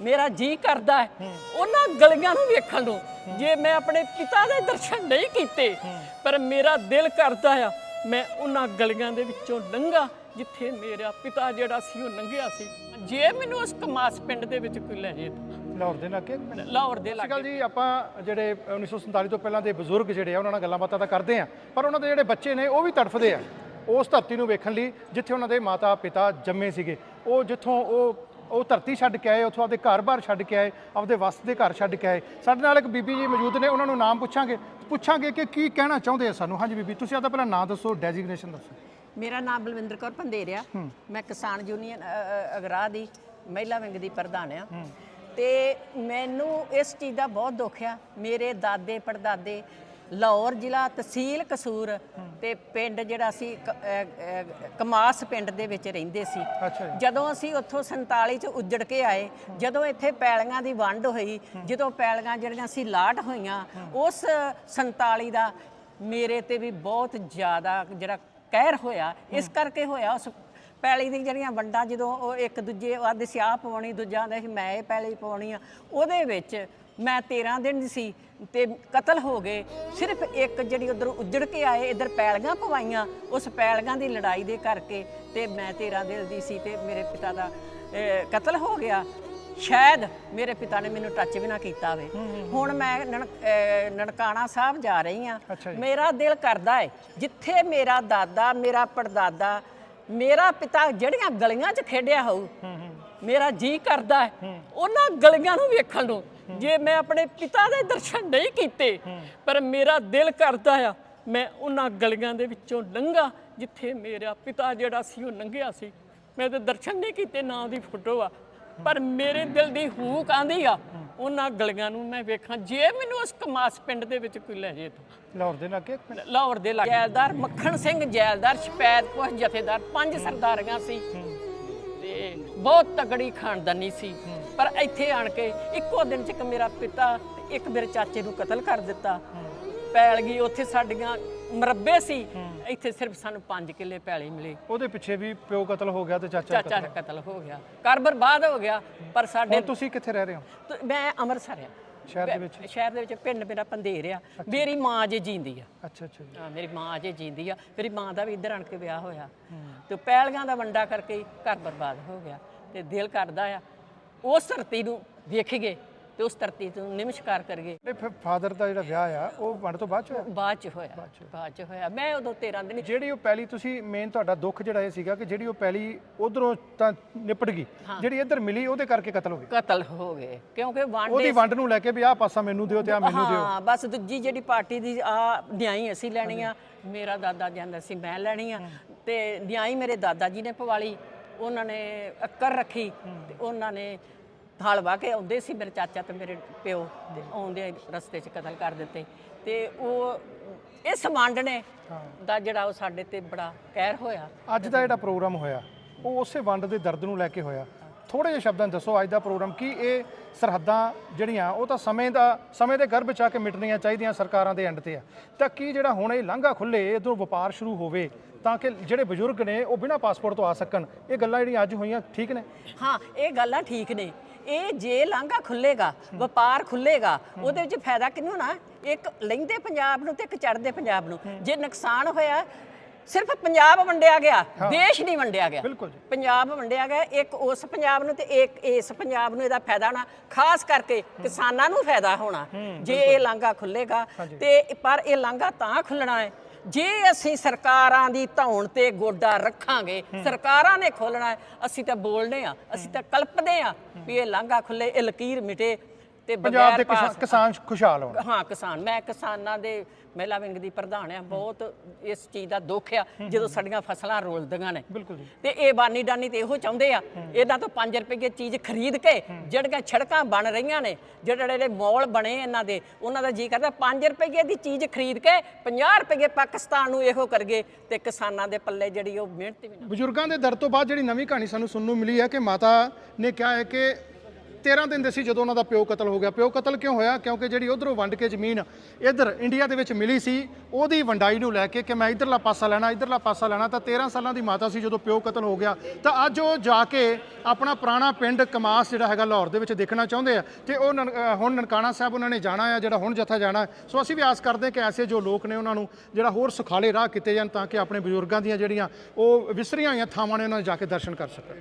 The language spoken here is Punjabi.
ਮੇਰਾ ਜੀ ਕਰਦਾ ਹੈ। ਉਹਨਾਂ ਗਲੀਆਂ ਨੂੰ ਵੇਖਣ ਨੂੰ। ਜੇ ਮੈਂ ਆਪਣੇ ਪਿਤਾ ਦੇ ਦਰਸ਼ਨ ਨਹੀਂ ਕੀਤੇ ਪਰ ਮੇਰਾ ਦਿਲ ਕਰਦਾ ਆ ਮੈਂ ਉਹਨਾਂ ਗਲੀਆਂ ਦੇ ਵਿੱਚੋਂ ਲੰਘਾ ਜਿੱਥੇ ਮੇਰਾ ਪਿਤਾ ਜਿਹੜਾ ਸੀ ਉਹ ਲੰਘਿਆ ਸੀ। ਜੇ ਮੈਨੂੰ ਉਸ ਕਮਾਸ ਪਿੰਡ ਦੇ ਵਿੱਚ ਕੋਈ ਲੈ ਜੇ ਲਾਹੌਰ ਦੇ ਲਾਗੇ? ਲਾਹੌਰ ਦੇ ਲਾਗੇ। ਜੀ ਆਪਾਂ ਜਿਹੜੇ 1947 ਤੋਂ ਪਹਿਲਾਂ ਦੇ ਬਜ਼ੁਰਗ ਜਿਹੜੇ ਆ ਉਹਨਾਂ ਨਾਲ ਗੱਲਾਂ ਬਾਤਾਂ ਤਾਂ ਕਰਦੇ ਆ ਪਰ ਉਹਨਾਂ ਦੇ ਜਿਹੜੇ ਬੱਚੇ ਨੇ ਉਹ ਵੀ ਤੜਫਦੇ ਆ। ਉਸ ਧਰਤੀ ਨੂੰ ਵੇਖਣ ਲਈ ਜਿੱਥੇ ਉਹਨਾਂ ਦੇ ਮਾਤਾ ਪਿਤਾ ਜੰਮੇ ਸੀਗੇ। ਉਹ ਜਿੱਥੋਂ ਉਹ ਉਹ ਧਰਤੀ ਛੱਡ ਕੇ ਆਏ ਉੱਥੋਂ ਆਪਦੇ ਘਰ-ਬਾਰ ਛੱਡ ਕੇ ਆਏ ਆਪਦੇ ਵਸਤ ਦੇ ਘਰ ਛੱਡ ਕੇ ਆਏ। ਸਾਡੇ ਨਾਲ ਇੱਕ ਬੀਬੀ ਜੀ ਮੌਜੂਦ ਨੇ ਉਹਨਾਂ ਨੂੰ ਨਾਮ ਪੁੱਛਾਂਗੇ। ਪੁੱਛਾਂਗੇ ਕਿ ਕੀ ਕਹਿਣਾ ਚਾਹੁੰਦੇ ਆ ਸਾਨੂੰ? ਹਾਂਜੀ ਬੀਬੀ ਤੁਸੀਂ ਆਪਦਾ ਪਹਿਲਾਂ ਨਾਮ ਦੱਸੋ ਡੈਜ਼ਿਗਨੇਸ਼ਨ ਦੱਸੋ। ਮੇਰਾ ਨਾਮ ਬਲਵਿੰਦਰ ਕੌਰ ਪੰਦੇਰਿਆ। ਮੈਂ ਕਿਸਾਨ ਯੂਨੀਅਨ ਅ, ਅ, ਅਗਰਾ ਦੀ ਮਹਿਲਾ ਵਿੰਗ ਦੀ ਪ੍ਰਧਾਨ ਆ। ਤੇ ਮੈਨੂੰ ਇਸ ਚੀਜ਼ ਦਾ ਬਹੁਤ ਦੁੱਖ ਆ। ਮੇਰੇ ਦਾਦੇ ਪੜਦਾਦੇ ਲਾਹੌਰ ਜ਼ਿਲ੍ਹਾ ਤਹਿਸੀਲ ਕਸੂਰ ਤੇ ਪਿੰਡ ਜਿਹੜਾ ਸੀ ਕਮਾਸ ਪਿੰਡ ਦੇ ਵਿੱਚ ਰਹਿੰਦੇ ਸੀ। ਜਦੋਂ ਅਸੀਂ ਉੱਥੋਂ 47 ਚ ਉੱਜੜ ਕੇ ਆਏ ਜਦੋਂ ਇੱਥੇ ਪੈਲੀਆਂ ਦੀ ਵੰਡ ਹੋਈ ਜਦੋਂ ਪੈਲੀਆਂ ਜਿਹੜੀਆਂ ਸੀ ਲਾਟ ਹੋਈਆਂ ਉਸ 47 ਦਾ ਮੇਰੇ ਤੇ ਵੀ ਬਹੁਤ ਜ਼ਿਆਦਾ ਜਿਹੜਾ ਕਹਿਰ ਹੋਇਆ ਇਸ ਕਰਕੇ ਹੋਇਆ ਉਸ ਪੈਲੀ ਦੀ ਜਿਹੜੀਆਂ ਵੰਡਾਂ ਜਦੋਂ ਉਹ ਇੱਕ ਦੂਜੇ ਆਦੇ ਸੀ ਆਹ ਪਵਾਉਣੀ ਦੂਜਾ ਸੀ ਮੈਂ ਇਹ ਪੈਲੀ ਪਵਾਉਣੀ ਆ। ਉਹਦੇ ਵਿੱਚ ਮੈਂ 13 ਦਿਨ ਦੀ ਸੀ ਤੇ ਕਤਲ ਹੋ ਗਏ। ਸਿਰਫ ਇੱਕ ਜਿਹੜੀ ਉਧਰ ਉੱਜੜ ਕੇ ਆਏ ਇਧਰ ਪੈਲੀਆਂ ਪਵਾਈਆਂ ਉਸ ਪੈਲੀਆਂ ਦੀ ਲੜਾਈ ਦੇ ਕਰਕੇ ਤੇ ਮੈਂ 13 ਦਿਨ ਦੀ ਸੀ ਤੇ ਮੇਰੇ ਪਿਤਾ ਦਾ ਕਤਲ ਹੋ ਗਿਆ। ਸ਼ਾਇਦ ਮੇਰੇ ਪਿਤਾ ਨੇ ਮੈਨੂੰ ਟੱਚ ਵੀ ਨਾ ਕੀਤਾ ਹੋਵੇ। ਹੁਣ ਮੈਂ ਨਨਕਾਣਾ ਸਾਹਿਬ ਜਾ ਰਹੀ ਆ। ਮੇਰਾ ਦਿਲ ਕਰਦਾ ਹੈ ਜਿੱਥੇ ਮੇਰਾ ਦਾਦਾ ਮੇਰਾ ਪੜਦਾਦਾ ਮੇਰਾ ਪਿਤਾ ਜਿਹੜੀਆਂ ਗਲੀਆਂ 'ਚ ਖੇਡਿਆ ਹੋਊ ਮੇਰਾ ਜੀ ਕਰਦਾ ਹੈ ਉਹਨਾਂ ਗਲੀਆਂ ਨੂੰ ਵੇਖਣ ਨੂੰ। ਜੇ ਮੈਂ ਆਪਣੇ ਪਿਤਾ ਦੇ ਦਰਸ਼ਨ ਨਹੀਂ ਕੀਤੇ ਪਰ ਮੇਰਾ ਦਿਲ ਕਰਦਾ ਆ ਮੈਂ ਉਹਨਾਂ ਗਲੀਆਂ ਦੇ ਵਿੱਚੋਂ ਲੰਘਾ ਜਿੱਥੇ ਮੇਰਾ ਪਿਤਾ ਜਿਹੜਾ ਸੀ ਉਹ ਲੰਘਿਆ ਸੀ। ਮੈਂ ਤੇ ਦਰਸ਼ਨ ਨਹੀਂ ਕੀਤੇ ਨਾ ਉਹਦੀ ਫੋਟੋ ਆ। ਪਰ ਮੇਰੇ ਦਿਲ ਦੀ ਹੂਕ ਆਂਦੀ ਆ ਉਹਨਾਂ ਗਲੀਆਂ ਨੂੰ ਮੈਂ ਵੇਖਾਂ ਜੇ ਮੈਨੂੰ ਉਸ ਕਮਾਸ ਪਿੰਡ ਦੇ ਵਿੱਚ ਕੋਈ ਲੈ ਜੇ ਤਾਂ। ਲਾਹੌਰ ਦੇ ਲਾਗੇ ਲਾਹੌਰ ਦੇ ਲਾਗੇ। ਜੈਲਦਾਰ ਮੱਖਣ ਸਿੰਘ ਜੈਲਦਾਰ ਸ਼ਪੈਦ ਕੋਹ ਜਥੇਦਾਰ ਪੰਜ ਸਰਦਾਰੀਆਂ ਸੀ। ਤੇ ਬਹੁਤ ਤਗੜੀ ਖਾਨਦਾਨੀ ਸੀ। ਪਰ ਇੱਥੇ ਆਣ ਕੇ ਇੱਕੋ ਦਿਨ ਚ ਇੱਕ ਮੇਰਾ ਪਿਤਾ ਤੇ ਇੱਕ ਮੇਰੇ ਚਾਚੇ ਨੂੰ ਕਤਲ ਕਰ ਦਿੱਤਾ। ਪੈਲ ਗਈ ਉੱਥੇ ਸਾਡੀਆਂ ਮਰੱਬੇ ਸੀ। ਇੱਥੇ ਸਿਰਫ ਸਾਨੂੰ 5 ਕਿੱਲੇ ਪੈਲੀ ਮਿਲੀ। ਉਹਦੇ ਪਿੱਛੇ ਵੀ ਪਿਓ ਕਤਲ ਹੋ ਗਿਆ ਤੇ ਚਾਚਾ ਚਾਚਾ ਦਾ ਕਤਲ। ਹੋ ਗਿਆ। ਘਰ ਬਰਬਾਦ ਹੋ ਗਿਆ ਪਰ ਸਾਡੇ ਹੁਣ ਤੁਸੀਂ ਕਿੱਥੇ ਰਹਿ ਰਹੇ ਹੋ? ਤੇ ਮੈਂ ਅੰਮ੍ਰਿਤਸਰ ਆ। ਸ਼ਹਿਰ ਦੇ ਵਿੱਚ? ਸ਼ਹਿਰ ਦੇ ਵਿੱਚ ਪਿੰਡ ਮੇਰਾ ਪੰਧੇਰ ਆ। ਮੇਰੀ ਮਾਂ ਅਜੇ ਜੀਂਦੀ ਆ। ਅੱਛਾ ਅੱਛਾ ਜੀ। ਹਾਂ, ਮੇਰੀ ਮਾਂ ਅਜੇ ਜੀਂਦੀ ਆ। ਮੇਰੀ ਮਾਂ ਦਾ ਵੀ ਇੱਧਰ ਆਣ ਕੇ ਵਿਆਹ ਹੋਇਆ। ਤੇ ਪੈਲੀਆਂ ਦਾ ਵੰਡਾ ਕਰਕੇ ਹੀ ਘਰ ਬਰਬਾਦ ਹੋ ਗਿਆ ਤੇ ਦਿਲ ਕਰਦਾ ਆ। ਉਸ ਧਰਤੀ ਨੂੰ ਵੇਖੀਏ ਤੇ ਉਸ ਧਰਤੀ ਨੂੰ ਨਿਮਸ਼ਕਾਰ ਕਰੀਏ। ਤੇ ਫਿਰ ਫਾਦਰ ਦਾ ਜਿਹੜਾ ਵਿਆਹ ਆ ਉਹ ਵੰਡ ਤੋਂ ਬਾਅਦ ਚ ਹੋਇਆ? ਬਾਅਦ ਚ ਹੋਇਆ ਬਾਅਦ ਚ ਹੋਇਆ। ਮੈਂ ਉਦੋਂ 13 ਦਿਨ ਜਿਹੜੀ ਉਹ ਪਹਿਲੀ ਤੁਸੀਂ ਮੇਨ ਤੁਹਾਡਾ ਦੁੱਖ ਜਿਹੜਾ ਇਹ ਸੀਗਾ ਕਿ ਜਿਹੜੀ ਉਹ ਪਹਿਲੀ ਉਧਰੋਂ ਤਾਂ ਨਿਪਟ ਗਈ ਜਿਹੜੀ ਇੱਧਰ ਮਿਲੀ ਉਹਦੇ ਕਰਕੇ ਕਤਲ ਹੋ ਗਿਆ ਕਤਲ ਹੋ ਗਏ ਕਿਉਂਕਿ ਵੰਡ ਉਹਦੀ ਵੰਡ ਨੂੰ ਲੈ ਕੇ ਵੀ ਆਹ ਪਾਸਾ ਮੈਨੂੰ ਦਿਓ ਤੇ ਆ ਮੈਨੂੰ ਦਿਓ। ਹਾਂ ਬਸ ਦੂਜੀ ਜਿਹੜੀ ਪਾਰਟੀ ਦੀ ਆ ਨਿਆਈ ਅਸੀਂ ਲੈਣੀ ਆ ਮੇਰਾ ਦਾਦਾ ਜਾਂਦਾ ਸੀ ਮੈਂ ਲੈਣੀ ਆ। ਤੇ ਨਿਆਈ ਮੇਰੇ ਦਾਦਾ ਜੀ ਨੇ ਪਵਾਲੀ ਉਹਨਾਂ ਨੇ ਅੱਕਰ ਰੱਖੀ ਤੇ ਉਹਨਾਂ ਨੇ ਹਲ ਵਾਹ ਕੇ ਆਉਂਦੇ ਸੀ ਮੇਰੇ ਚਾਚਾ ਤੇ ਮੇਰੇ ਪਿਓ ਆਉਂਦੇ ਰਸਤੇ 'ਚ ਕਤਲ ਕਰ ਦਿੱਤੇ। ਤੇ ਉਹ ਇਸ ਵੰਡ ਨੇ ਦਾ ਜਿਹੜਾ ਉਹ ਸਾਡੇ ਤੇ ਬੜਾ ਕਹਿਰ ਹੋਇਆ। ਅੱਜ ਦਾ ਜਿਹੜਾ ਪ੍ਰੋਗਰਾਮ ਹੋਇਆ ਉਹ ਉਸੇ ਵੰਡ ਦੇ ਦਰਦ ਨੂੰ ਲੈ ਕੇ ਹੋਇਆ। ਥੋੜੇ ਜਿਹੇ ਸ਼ਬਦਾਂ ਦੱਸੋ ਅੱਜ ਦਾ ਪ੍ਰੋਗਰਾਮ ਕੀ ਇਹ ਸਰਹੱਦਾਂ ਜਿਹੜੀਆਂ ਉਹ ਤਾਂ ਸਮੇਂ ਦਾ ਸਮੇਂ ਦੇ ਗਰਭ ਚ ਆ ਕੇ ਮਿਟਣੀਆਂ ਚਾਹੀਦੀਆਂ ਸਰਕਾਰਾਂ ਦੇ ਐਂਡ ਤੇ ਆ। ਤਾਂ ਕੀ ਜਿਹੜਾ ਹੁਣ ਇਹ ਲਾਂਘਾ ਖੁੱਲੇ ਇਧਰੋਂ ਵਪਾਰ ਸ਼ੁਰੂ ਹੋਵੇ ਤਾਂ ਕਿ ਜਿਹੜੇ ਬਜ਼ੁਰਗ ਨੇ ਉਹ ਬਿਨਾਂ ਪਾਸਪੋਰਟ ਤੋਂ ਆ ਸਕਣ। ਇਹ ਗੱਲਾਂ ਜਿਹੜੀਆਂ ਅੱਜ ਹੋਈਆਂ ਠੀਕ ਨੇ? ਹਾਂ ਇਹ ਗੱਲਾਂ ਠੀਕ ਨੇ। ਇਹ ਜੇ ਲਾਂਘਾ ਖੁੱਲੇਗਾ ਵਪਾਰ ਖੁੱਲੇਗਾ ਉਹਦੇ ਵਿੱਚ ਫਾਇਦਾ ਕਿਹਨੂੰ ਨਾ ਇੱਕ ਲੈਂਦੇ ਪੰਜਾਬ ਨੂੰ ਤੇ ਇੱਕ ਚੜ੍ਹਦੇ ਪੰਜਾਬ ਨੂੰ। ਜੇ ਨੁਕਸਾਨ ਹੋਇਆ ਸਿਰਫ ਪੰਜਾਬ ਵੰਡਿਆ ਗਿਆ ਦੇਸ਼ ਨਹੀਂ ਵੰਡਿਆ ਗਿਆ। ਬਿਲਕੁਲ ਜੀ। ਪੰਜਾਬ ਵੰਡਿਆ ਗਿਆ ਇੱਕ ਉਸ ਪੰਜਾਬ ਨੂੰ ਤੇ ਇੱਕ ਇਸ ਪੰਜਾਬ ਨੂੰ ਇਹਦਾ ਫਾਇਦਾ ਹੋਣਾ। ਖਾਸ ਕਰਕੇ ਕਿਸਾਨਾਂ ਨੂੰ ਫਾਇਦਾ ਹੋਣਾ। ਜੇ ਇਹ ਲਾਂਘਾ ਖੁੱਲੇਗਾ ਤੇ ਪਰ ਇਹ ਲਾਂਘਾ ਤਾਂ ਖੁੱਲਣਾ ਹੈ। ਜੇ ਅਸੀਂ ਸਰਕਾਰਾਂ ਦੀ ਧੌਣ ਤੇ ਗੋਡਾ ਰੱਖਾਂਗੇ ਸਰਕਾਰਾਂ ਨੇ ਖੋਲਣਾ ਅਸੀਂ ਤਾਂ ਬੋਲਦੇ ਆ ਅਸੀਂ ਤਾਂ ਕਲਪਦੇ ਆ ਵੀ ਇਹ ਲਾਂਘਾ ਖੁੱਲੇ ਇਹ ਲਕੀਰ ਮਿਟੇ ਤੇ ਪੰਜਾਬ ਬਗੈਰ ਦੇ ਪਾਸ ਕਿਸਾਨ ਖੁਸ਼ਹਾਲ ਹੋਣ। ਹਾਂ ਕਿਸਾਨ। ਮੈਂ ਕਿਸਾਨਾਂ ਦੇ ਮਹਿਲਾ ਵਿੰਗ ਦੀ ਪ੍ਰਧਾਨ ਆ ਬਹੁਤ ਇਸ ਚੀਜ਼ ਦਾ ਦੁੱਖ ਆ ਜਦੋਂ ਸਾਡੀਆਂ ਫਸਲਾਂ ਰੋਲਦੀਆਂ ਨੇ। ਬਿਲਕੁਲ ਜੀ। ਤੇ ਇਹ ਬਾਨੀ ਡਾਨੀ ਤੇ ਇਹੋ ਚਾਹੁੰਦੇ ਆ ਇਹਨਾਂ ਤੋਂ 5 ਰੁਪਏ ਚੀਜ਼ ਖਰੀਦ ਕੇ ਜਿਹੜੀਆਂ ਛੜਕਾਂ ਬਣ ਰਹੀਆਂ ਨੇ ਜਿਹੜੇ ਜਿਹੜੇ ਮੌਲ ਬਣੇ ਇਹਨਾਂ ਦੇ ਉਹਨਾਂ ਦਾ ਜੀ ਕਰਦਾ 5 ਰੁਪਏ ਦੀ ਚੀਜ਼ ਖਰੀਦ ਕੇ 50 ਰੁਪਏ ਪਾਕਿਸਤਾਨ ਨੂੰ ਇਹੋ ਕਰਗੇ ਤੇ ਕਿਸਾਨਾਂ ਦੇ ਪੱਲੇ ਜਿਹੜੀ ਉਹ ਮਿਹਨਤ ਵੀ ਨਾ ਬਜ਼ੁਰਗਾਂ ਦੇ ਦਰ ਤੋਂ ਬਾਅਦ ਜਿਹੜੀ ਨਵੀਂ ਕਹਾਣੀ ਸਾਨੂੰ ਸੁਣਨ ਨੂੰ ਮਿਲੀ ਹੈ ਕਿ ਮਾਤਾ ਨੇ ਕਿਹਾ ਹੈ ਕਿ 13 ਦਿਨ ਦੇ ਸੀ ਜਦੋਂ ਉਹਨਾਂ ਦਾ ਪਿਓ ਕਤਲ ਹੋ ਗਿਆ। ਪਿਓ ਕਤਲ ਕਿਉਂ ਹੋਇਆ? ਕਿਉਂਕਿ ਜਿਹੜੀ ਉਧਰੋਂ ਵੰਡ ਕੇ ਜ਼ਮੀਨ ਇੱਧਰ ਇੰਡੀਆ ਦੇ ਵਿੱਚ ਮਿਲੀ ਸੀ, ਉਹਦੀ ਵੰਡਾਈ ਨੂੰ ਲੈ ਕੇ ਕਿ ਮੈਂ ਇਧਰਲਾ ਪਾਸਾ ਲੈਣਾ, ਇਧਰਲਾ ਪਾਸਾ ਲੈਣਾ, ਤਾਂ 13 ਸਾਲਾਂ ਦੀ ਮਾਤਾ ਸੀ ਜਦੋਂ ਪਿਓ ਕਤਲ ਹੋ ਗਿਆ। ਤਾਂ ਅੱਜ ਉਹ ਜਾ ਕੇ ਆਪਣਾ ਪੁਰਾਣਾ ਪਿੰਡ ਕਮਾਸ, ਜਿਹੜਾ ਹੈਗਾ ਲਾਹੌਰ ਦੇ ਵਿੱਚ ਦੇਖਣਾ ਚਾਹੁੰਦੇ ਆ। ਤੇ ਉਹ ਨਨ- ਹੁਣ ਨਨਕਾਣਾ ਸਾਹਿਬ ਉਹਨਾਂ ਨੇ ਜਾਣਾ ਆ, ਜਿਹੜਾ ਹੁਣ ਜਥਾ ਜਾਣਾ। ਸੋ ਅਸੀਂ ਵੀ ਆਸ ਕਰਦੇ ਕਿ ਐਸੇ ਜੋ ਲੋਕ ਨੇ ਉਹਨਾਂ ਨੂੰ ਜਿਹੜਾ ਹੋਰ ਸੁਖਾਲੇ ਰਾਹ ਕੀਤੇ ਜਾਣ ਤਾਂ ਕਿ ਆਪਣੇ ਬਜ਼ੁਰਗਾਂ ਦੀਆਂ ਜਿਹੜੀਆਂ ਉਹ ਵਿਸਰੀਆਂ ਹੋਈਆਂ ਥਾਵਾਂ ਨੇ, ਉਹਨਾਂ ਜਾ ਕੇ ਦਰਸ਼ਨ ਕਰ ਸਕਣ।